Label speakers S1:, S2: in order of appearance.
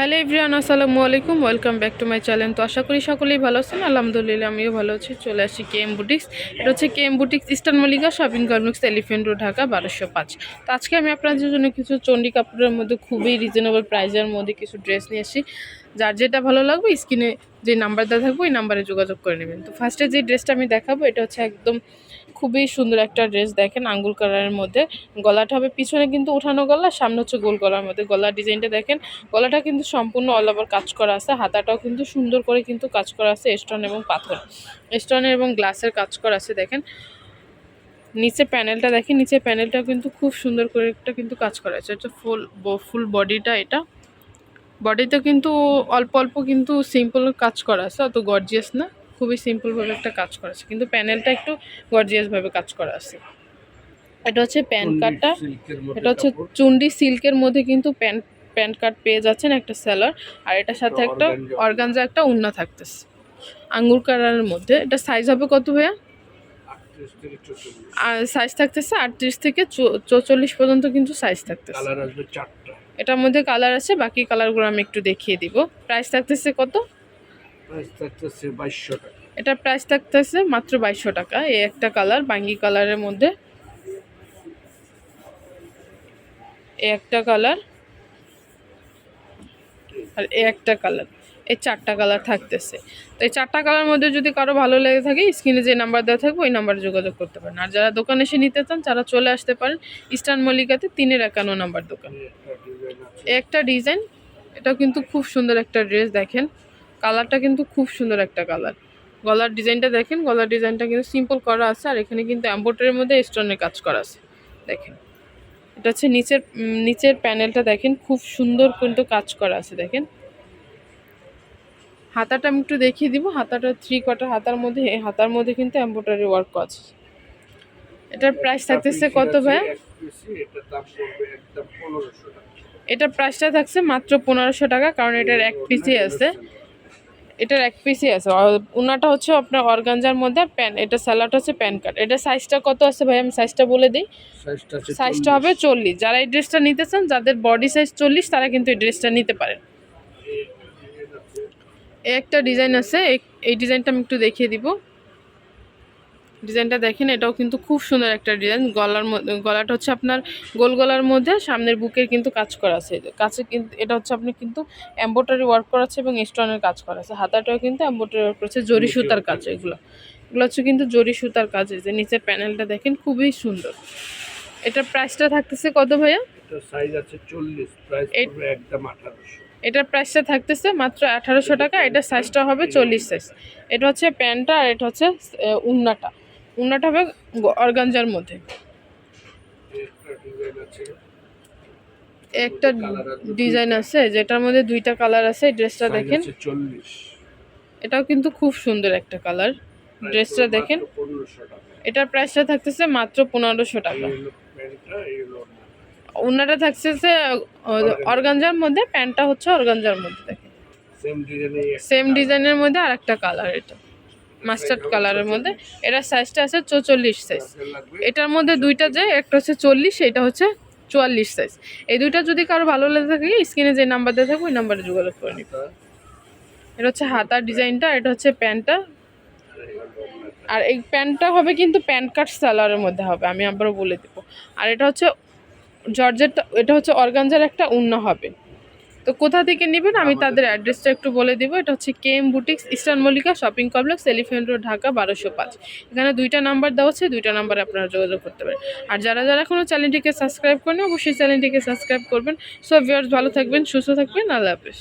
S1: Hello everyone, আসসালামু আলাইকুম। Welcome back to my channel তো আশা করি সকলেই ভালো আছেন। আলহামদুলিল্লাহ, আমিও ভালো আছি। চলে আসি কে এম বুটিক্স এটা হচ্ছে K M Boutiques Eastern Mallika Shopping Complex Elephant Road Dhaka বারোশো পাঁচ। তো আজকে আমি আপনাদের জন্য কিছু চণ্ডী কাপড়ের মধ্যে খুবই রিজনেবল প্রাইজের মধ্যে কিছু ড্রেস নিয়ে আসি। যার যেটা ভালো লাগবে স্ক্রিনে যে নাম্বার দেওয়া থাকবে, ওই নাম্বারে যোগাযোগ করে নেবেন। তো ফার্স্টে যে ড্রেসটা আমি দেখাবো, এটা হচ্ছে একদম খুবই সুন্দর একটা ড্রেস দেখেন আঙ্গুল কালারের মধ্যে। গলাটা হবে পিছনে কিন্তু উঠানো গলা, সামনে হচ্ছে গোল গলার মধ্যে। গলার ডিজাইনটা দেখেন, গলাটা কিন্তু সম্পূর্ণ অল ওভার কাজ করা আছে। হাতাটাও কিন্তু সুন্দর করে কিন্তু কাজ করা আছে স্টোন এবং পাথর। স্টোনের এবং গ্লাসের কাজ করা আছে, দেখেন। নিচে প্যানেলটা দেখেন, নিচে প্যানেলটা কিন্তু খুব সুন্দর করে একটা কিন্তু কাজ করা আছে। হচ্ছে ফুল ফুল বডিটা এটা। বডিতে কিন্তু অল্প অল্প কিন্তু সিম্পল কাজ করা আছে, অত গর্জিয়াস না। খুবই সিম্পলভাবে একটা কাজ করা আছে। কিন্তু প্যানেলটা একটু গর্জিয়াসভাবে কাজ করা আছে। এটা হচ্ছে প্যান কার্ডটা এটা হচ্ছে চুন্ডি সিল্কের মধ্যে কিন্তু প্যান্ট প্যান্ট কার্ড পেয়ে যাচ্ছেন একটা স্যালার আর এটার সাথে একটা অর্গানজা একটা উন্না থাকতেছে। আঙ্গুর কালারের মধ্যে। এটা সাইজ হবে কত ভাইয়া? আর সাইজ থাকতেছে আটত্রিশ থেকে চৌচল্লিশ পর্যন্ত কিন্তু সাইজ থাকতেছে। এটার মধ্যে কালার আছে বাকি কালারগুলো আমি একটু দেখিয়ে দিব। প্রাইস থাকতেছে কত? এটার প্রাইস থাকতেছে মাত্র বাইশশো টাকা। এই একটা কালার বাঙ্গি কালারের মধ্যে। এই একটা কালার আর এই একটা কালার এই চারটা কালার থাকতেছে। তো এই চারটা কালার মধ্যে যদি কারও ভালো লেগে থাকে স্ক্রিনে যে নাম্বার দেওয়া থাকবে ওই নাম্বারে যোগাযোগ করতে পারেন। আর যারা দোকানে এসে নিতে চান তারা চলে আসতে পারেন ইস্টার্ন মল্লিকাতে তিনের একান্ন নাম্বার দোকান।
S2: একটা ডিজাইন
S1: এটাও কিন্তু খুব সুন্দর একটা ড্রেস দেখেন। কালারটা কিন্তু খুব সুন্দর একটা কালার। গলার ডিজাইনটা দেখেন গলার ডিজাইনটা কিন্তু সিম্পল করা আছে আর এখানে কিন্তু অ্যাম্বোটারের মধ্যে স্টোনের কাজ করা আছে। দেখেন এটা হচ্ছে নিচের নিচের প্যানেলটা দেখেন খুব সুন্দর কিন্তু কাজ করা আছে দেখেন। হাতাটা আমি একটু দেখিয়ে দিব হাতাটা থ্রি কোয়ার্টার হাতার মধ্যে এই হাতার মধ্যে কিন্তু এম্বোটারি ওয়ার্ক আছে। এটার প্রাইস থাকতেছে কত ভাই
S2: এটার
S1: প্রাইসটা থাকছে মাত্র পনেরোশো টাকা কারণ এটার এক পিসই আছে। এটার এক পিসই আছে। উনাটা হচ্ছে আপনার অর্গানজার মধ্যে আর প্যান এটা স্যালাড হচ্ছে প্যান কার্ড এটা সাইজটা কত আছে ভাই? আমি সাইজটা বলে দিই।
S2: সাইজটা
S1: হবে চল্লিশ। যারা এই ড্রেসটা নিতে চান যাদের বডি সাইজ চল্লিশ তারা কিন্তু এই ড্রেসটা নিতে পারেন। একটা ডিজাইন আছে। এই ডিজাইনটা আমি একটু দেখিয়ে দিব। ডিজাইনটা দেখেন এটাও কিন্তু খুব সুন্দর একটা ডিজাইন। গলার মধ্যে গলাটা হচ্ছে আপনার গোল গলার মধ্যে সামনের বুকের কিন্তু কাজ করা আছে। কাছে কিন্তু এটা হচ্ছে আপনি কিন্তু এম্বোটারি ওয়ার্ক করা আছে এবং স্টোনের কাজ করা আছে। হাতাটাও কিন্তু এম্বোটারি ওয়ার্ক করেছে জরি সুতার কাজ এগুলো। এগুলো হচ্ছে কিন্তু জরি সুতার কাজ এই যে নিচের প্যানেলটা দেখেন খুবই সুন্দর। এটার প্রাইসটা থাকতেছে কত ভাইয়া?
S2: এটা সাইজ আছে চল্লিশ প্রাইস একদম আঠারোশো।
S1: এটার প্রাইসটা থাকতেছে মাত্র আঠারোশো টাকা এটা সাইজটা হবে চল্লিশ সাইজ এটা হচ্ছে প্যান্টটা আর এটা হচ্ছে উন্নাটা। উন্নাটা হবে অর্গানজার মধ্যে।
S2: একটা ডিজাইন আছে
S1: যেটার মধ্যে দুইটা কালার আছে এই ড্রেসটা দেখেন। এটাও কিন্তু খুব সুন্দর একটা কালার। ড্রেসটা দেখেন। এটার প্রাইসটা থাকতেছে মাত্র পনেরোশো টাকা। উন্নাটা থাকতেছে অর্গানজার মধ্যে প্যান্টটা হচ্ছে অর্গানজার মধ্যে দেখেন।
S2: সেম
S1: ডিজাইনের মধ্যে আর একটা কালার এটা। মাস্টার্ড কালারের মধ্যে। এটার সাইজটা আছে চৌচল্লিশ সাইজ এটার মধ্যে দুইটা যে, একটা হচ্ছে চল্লিশ, এটা হচ্ছে চুয়াল্লিশ সাইজ এই দুইটা যদি কারও ভালো লেগে থাকে স্ক্রিনে যে নাম্বার দেওয়া থাকবে, ওই নাম্বারে যোগাযোগ করে নিতে এটা হচ্ছে হাতার ডিজাইনটা, এটা হচ্ছে প্যান্টটা। আর এই প্যান্টটা হবে কিন্তু প্যান্ট কাট সালোয়ারের মধ্যে হবে, আমি আবারও বলে দেবো। আর এটা হচ্ছে জর্জেট, এটা হচ্ছে অর্গানজার একটা উন্ন হবে। তো কোথা থেকে নেবেন? আমি তাদের অ্যাড্রেসটা একটু বলে দেবো। এটা হচ্ছে K M Boutiques Eastern Mallika Shopping Complex Elephant Road Dhaka বারোশো পাঁচ। এখানে দুইটা নাম্বার দেওয়া আছে দুইটা নাম্বারে আপনারা যোগাযোগ করতে পারেন। আর যারা যারা এখনও চ্যানেলটিকে সাবস্ক্রাইব করেন অবশ্যই চ্যানেলটিকে সাবস্ক্রাইব করবেন। সব ভিউয়ার্স ভালো থাকবেন সুস্থ থাকবেন। আল্লাহ হাফেজ।